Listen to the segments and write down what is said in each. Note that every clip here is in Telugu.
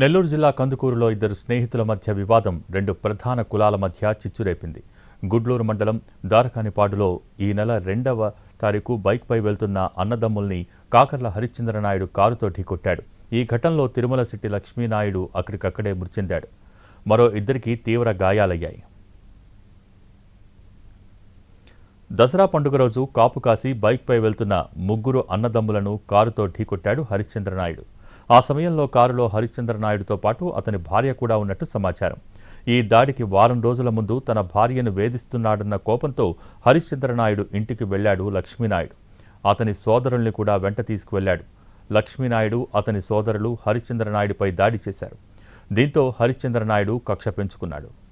నెల్లూరు జిల్లా కందుకూరులో ఇద్దరు స్నేహితుల మధ్య వివాదం రెండు ప్రధాన కులాల మధ్య చిచ్చురేపింది. గుడ్లూరు మండలం దారకానిపాడులో ఈ నెల రెండవ తారీఖు బైక్పై వెళ్తున్న అన్నదమ్ముల్ని కాకర్ల హరిశ్చంద్రనాయుడు కారుతో ఢీకొట్టాడు. ఈ ఘటనలో తిరుమల సిట్టి లక్ష్మీనాయుడు అక్కడికక్కడే మృతి చెందాడు మరో ఇద్దరికి తీవ్ర గాయాలయ్యాయి. దసరా పండుగ రోజు కాపు కాసి బైక్పై వెళ్తున్న ముగ్గురు అన్నదమ్ములను కారుతో ఢీకొట్టాడు హరిశ్చంద్రనాయుడు. ఆ సమయంలో కారులో హరిశ్చంద్రనాయుడుతో పాటు అతని భార్య కూడా ఉన్నట్టు సమాచారం. ఈ దాడికి వారం రోజుల ముందు తన భార్యను వేధిస్తున్నాడన్న కోపంతో హరిశ్చంద్ర నాయుడు ఇంటికి వెళ్ళాడు లక్ష్మీనాయుడు. అతని సోదరుల్ని కూడా వెంట తీసుకువెళ్ళాడు లక్ష్మీనాయుడు అతని సోదరులు హరిశ్చంద్ర నాయుడుపై దాడి చేశారు. దీంతో హరిశ్చంద్ర నాయుడు కక్ష పెంచుకున్నాడు.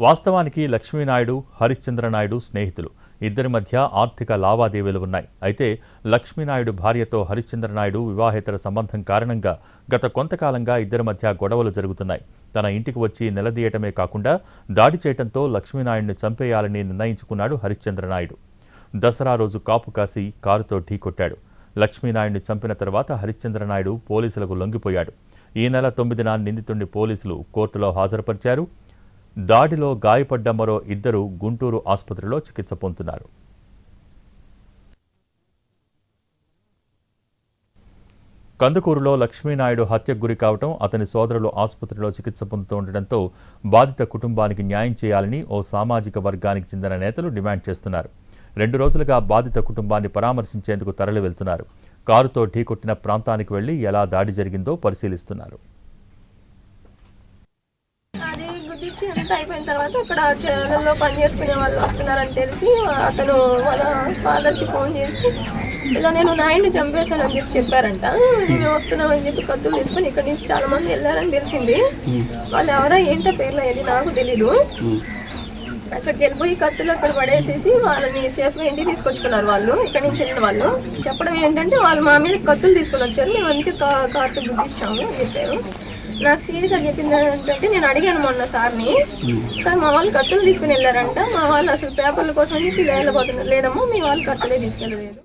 వాస్తవానికి లక్ష్మీనాయుడు హరిశ్చంద్ర నాయుడు స్నేహితులు. ఇద్దరి మధ్య ఆర్థిక లావాదేవీలు ఉన్నాయి. అయితే లక్ష్మీనాయుడు భార్యతో హరిశ్చంద్రనాయుడు వివాహేతర సంబంధం కారణంగా గత కొంతకాలంగా ఇద్దరి మధ్య గొడవలు జరుగుతున్నాయి. తన ఇంటికి వచ్చి నిలదీయటమే కాకుండా దాడి చేయటంతో లక్ష్మీనాయుడిని చంపేయాలని నిర్ణయించుకున్నాడు హరిశ్చంద్రనాయుడు దసరా రోజు కాపు కాసి కారుతో ఢీకొట్టాడు లక్ష్మీనాయుడిని చంపిన తర్వాత హరిశ్చంద్రనాయుడు పోలీసులకు లొంగిపోయాడు. ఈ నెల తొమ్మిదిన నిందితుడిని పోలీసులు కోర్టులో హాజరుపరిచారు. దాడిలో గాయపడ్డ మరో ఇద్దరు గుంటూరు ఆసుపత్రిలో చికిత్స పొందుతున్నారు. కందుకూరులో లక్ష్మీనాయుడు హత్యకు గురి కావటం అతని సోదరులు ఆసుపత్రిలో చికిత్స పొందుతుండటంతో బాధిత కుటుంబానికి న్యాయం చేయాలని ఓ సామాజిక వర్గానికి చెందిన నేతలు డిమాండ్ చేస్తున్నారు. రెండు రోజులుగా బాధిత కుటుంబాన్ని పరామర్శించేందుకు తరలి వెళ్తున్నారు. కారుతో ఢీకొట్టిన ప్రాంతానికి వెళ్ళి ఎలా దాడి జరిగిందో పరిశీలిస్తున్నారు. గుద్దిచ్చి అంతా అయిపోయిన తర్వాత అక్కడ చేలలో పని చేసుకునే వాళ్ళు వస్తున్నారని తెలిసి అతను వాళ్ళ ఫాదర్కి ఫోన్ చేసి ఇలా నేను నాయుడిని చంపేశానని చెప్పి చెప్పారంట. మేము వస్తున్నామని చెప్పి కత్తులు తీసుకొని ఇక్కడ నుంచి చాలా మంది వెళ్ళారని తెలిసింది. వాళ్ళు ఎవరో ఏంటో పేర్లు అయ్యేది నాకు తెలీదు. అక్కడికి వెళ్ళిపోయి కత్తులు అక్కడ పడేసేసి వాళ్ళని సేఫ్గా ఇంటికి తీసుకొచ్చుకున్నారు వాళ్ళు ఇక్కడ నుంచి వెళ్ళిన వాళ్ళు. చెప్పడం ఏంటంటే వాళ్ళు మా మీద కత్తులు తీసుకొని వచ్చారు. మేము అందుకే కా కార్తో గుద్దిచ్చాము అని చెప్పారు. నాకు సీరియస్ అని చెప్పింది ఏంటంటే నేను అడిగాను మొన్న సార్ని. సార్ మా వాళ్ళు కత్తులు తీసుకుని వెళ్ళారంట. మా వాళ్ళు అసలు పేపర్ల కోసం చెప్పి వెళ్ళబోతున్నారు లేదమ్మా మీ వాళ్ళు కత్తులే తీసుకెళ్ళలేదు.